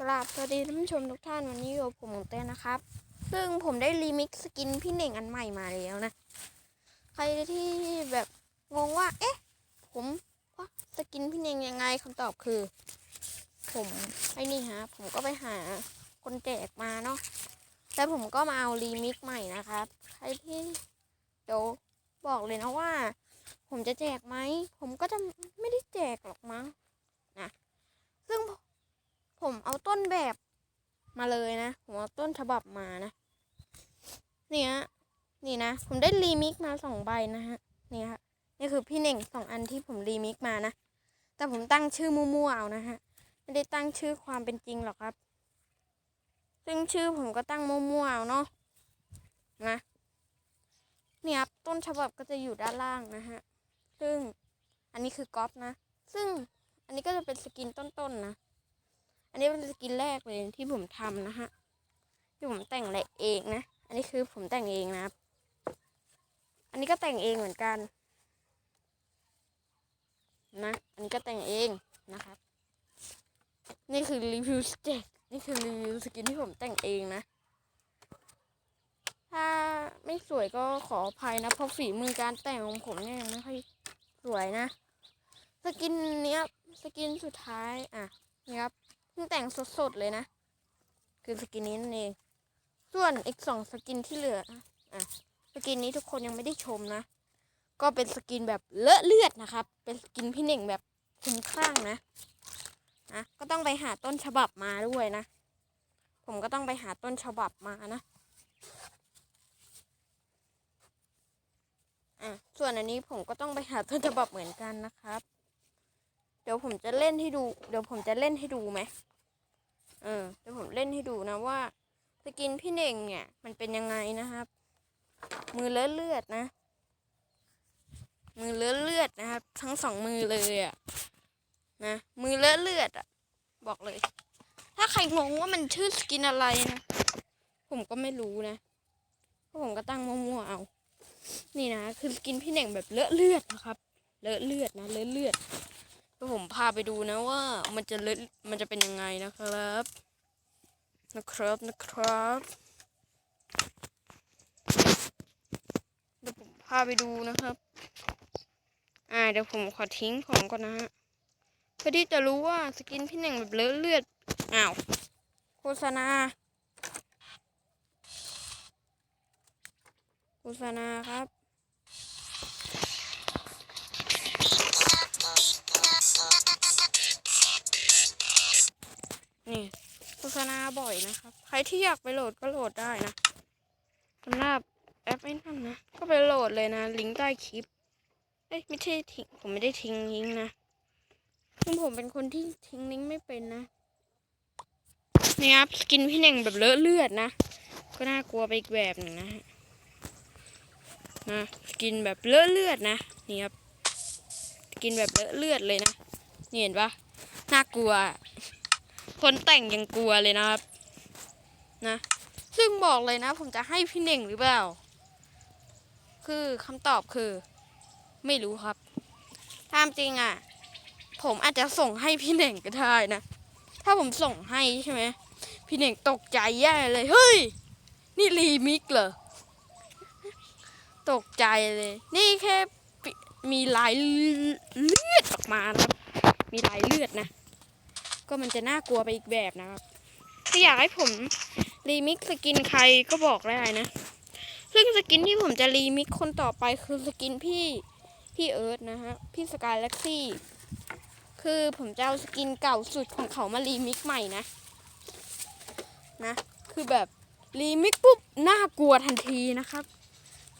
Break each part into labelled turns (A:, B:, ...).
A: กราบสวัสดีท่านผู้ชมทุกท่านวันนี้อยู่กับผมของเต้นนะครับ ซึ่งผมได้รีมิกสกินพี่เหน่งอันใหม่มาแล้วนะ ใครที่แบบงงว่า เอ๊ะ ผมว่าสกินพี่เหน่งยังไงคำตอบคือ ผมไอ้นี่ฮะ ผมก็ไปหาคนแจกมาเนาะแล้วผมก็มาเอารีมิกใหม่นะครับ ใครที่เดี๋ยวบอกเลยนะว่า ผมจะแจกไหมผมก็จะไม่ได้แจกหรอกมั้งนะซึ่ง ผมเอาต้นแบบมาเลยนะ ผมเอาต้นฉบับมานะ เนี่ยนี่นะ ผมได้รีมิกซ์มาสองใบนะฮะ นี่ฮะนี่คือพี่เน่งสองอันที่ผมรีมิกซ์มานะ แต่ผมตั้งชื่อมั่วๆเอานะฮะ ไม่ได้ตั้งชื่อความเป็นจริงหรอกครับ ซึ่งชื่อผมก็ตั้งมั่วๆเอาเนาะ นะ เนี่ยครับต้นฉบับก็จะอยู่ด้านล่างนะฮะ ซึ่งอันนี้คือก๊อปนะ ซึ่งอันนี้ก็จะเป็นสกินต้นๆนะ อันนี้เป็นสกินแรกเลยที่ผมทำนะฮะที่ผมแต่งแหละเองนะ อันนี้คือผมแต่งเองนะครับ อันนี้ก็แต่งเองเหมือนกัน นะ อันนี้ก็แต่งเองนะครับ นี่คือรีวิวสเต็กนี่คือรีวิวสกินที่ผมแต่งเองนะ ถ้าไม่สวยก็ขออภัยนะ เพราะฝีมือการแต่งของผมเนี่ยยังไม่ค่อยสวยนะ สกินเนี้ย สกินสุดท้ายอะนี่ครับ เพิ่แต่งสดๆเลยนะ คือสกินนี้นั่นเอง ส่วนอีกสองสกินที่เหลือ อะ สกินนี้ทุกคนยังไม่ได้ชมนะ ก็เป็นสกินแบบเลอะเลือดนะครับ เป็นสกินพี่เน่งแบบคุ้มคลั่งนะนะก็ต้องไปหาต้นฉบับมาด้วยนะ ผมก็ต้องไปหาต้นฉบับมานะ อะ ส่วนอันนี้ผมก็ต้องไปหาต้นฉบับเหมือนกันนะครับ เดี๋ยวผมจะเล่นให้ดู เดี๋ยวผมจะเล่นให้ดูไหมเออเดี๋ยวผมเล่นให้ดูนะว่าสกินพี่เน่งเนี่ยมันเป็นยังไงนะครับ มือเลอะเลือดนะ มือเลอะเลือดนะครับ ทั้งสองมือเลยอะนะมือเลอะเลือดอะบอกเลย ถ้าใครงงว่ามันชื่อสกินอะไรนะผมก็ไม่รู้นะเพราะผมก็ตั้งมั่วๆเอา นี่นะคือสกินพี่เน่งแบบเลอะเลือดนะครับ เลอะเลือดนะเลอะเลือด เดี๋ยวผมพาไปดูนะว่ามันจะเลอะมันจะเป็นยังไงนะครับ นะครับนะครับเดี๋ยวผมพาไปดูนะครับ อ่าเดี๋ยวผมขอทิ้งของก่อนนะฮะเพื่อที่จะรู้ว่าสกินพี่หนึ่งแบบเลอะเลือดอ้าวโฆษณาโฆษณาครับ นี่โฆษณาบ่อยนะครับ ใครที่อยากไปโหลดก็โหลดได้นะสำหรับแอปไอ้นั่นะ ก็ไปโหลดเลยนะ ลิงก์ใต้คลิป เอ้ยไม่ใช่ทิ้งผมไม่ได้ทิ้งลิงก์นะซึ่งผมเป็นคนที่ทิ้งลิงก์ไม่เป็นนะนี่ครับสกินพี่เน่งแบบเลอะเลือดนะ ก็น่ากลัวไปอีกแบบหนึ่งนะนะสกินแบบเลอะเลือดนะนี่ครับสกินแบบเลอะเลือดเลยนะ นี่เห็นปะน่ากลัว คนแต่งยังกลัวเลยนะครับ นะ ซึ่งบอกเลยนะ ผมจะให้พี่เน่งหรือเปล่า คือคำตอบคือ ไม่รู้ครับตามจริงอะ ผมอาจจะส่งให้พี่เน่งก็ได้นะ ถ้าผมส่งให้ใช่ไหมพี่เน่งตกใจแย่เลย เฮ้ย นี่รีมิกเหรอ ตกใจเลย นี่แค่มีลายเลือดออกมานะครับ มีลายเลือดนะ ก็มันจะน่ากลัวไปอีกแบบนะครับถ้าอยากให้ผมรีมิกสกินใครก็บอกได้นะซึ่งสกินที่ผมจะรีมิกคนต่อไปคือสกินพี่พี่เอิร์ธนะฮะพี่สกายแล็กซี่คือผมจะเอาสกินเก่าสุดของเขามารีมิกใหม่นะนะคือแบบรีมิกปุ๊บน่ากลัวทันทีนะครับ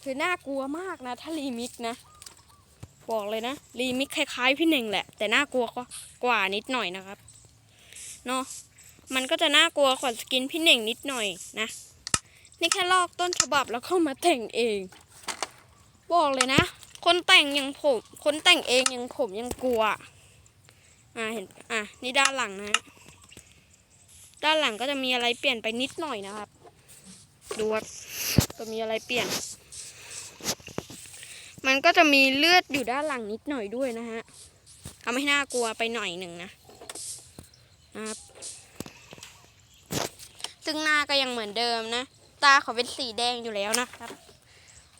A: คือน่ากลัวมากนะ ถ้ารีมิกนะ บอกเลยนะรีมิกคล้ายๆพี่เน่งแหละ แต่น่ากลัวกว่านิดหน่อยนะครับ เนาะมันก็จะน่ากลัวกว่าสกินพี่เน่งนิดหน่อยนะ นี่แค่ลอกต้นฉบับแล้วเข้ามาแต่งเอง บอกเลยนะ คนแต่งอย่างผม คนแต่งเองอย่างผมยังกลัว อ่าเห็น อะนี่ด้านหลังนะ ด้านหลังก็จะมีอะไรเปลี่ยนไปนิดหน่อยนะครับ ดูครับจะมีอะไรเปลี่ยน มันก็จะมีเลือดอยู่ด้านหลังนิดหน่อยด้วยนะฮะทำให้น่ากลัวไปหน่อยหนึ่งนะ นะครับ ซึ่งหน้าก็ยังเหมือนเดิมนะ ตาเขาเป็นสีแดงอยู่แล้วนะครับ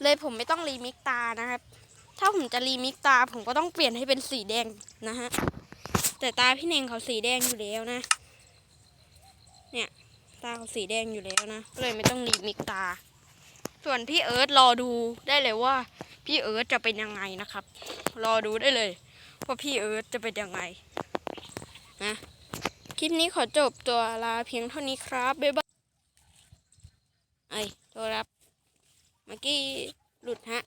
A: เลยผมไม่ต้องรีมิกตานะครับ ถ้าผมจะรีมิกตาผมก็ต้องเปลี่ยนให้เป็นสีแดงนะฮะ แต่ตาพี่เน่งเขาสีแดงอยู่แล้วนะ เนี่ย ตาเขาสีแดงอยู่แล้วนะ ก็เลยไม่ต้องรีมิกตา ส่วนพี่เอิร์ธรอดูได้เลยว่า พี่เอิร์ธจะเป็นยังไงนะครับ รอดูได้เลยว่าพี่เอิร์ธจะเป็นยังไง ลิปนี้ขอจบตัวลาเพียงเท่านี้ครับบ๊ายบายไอ้ตัวรับเมื่อกี้หลุดฮะ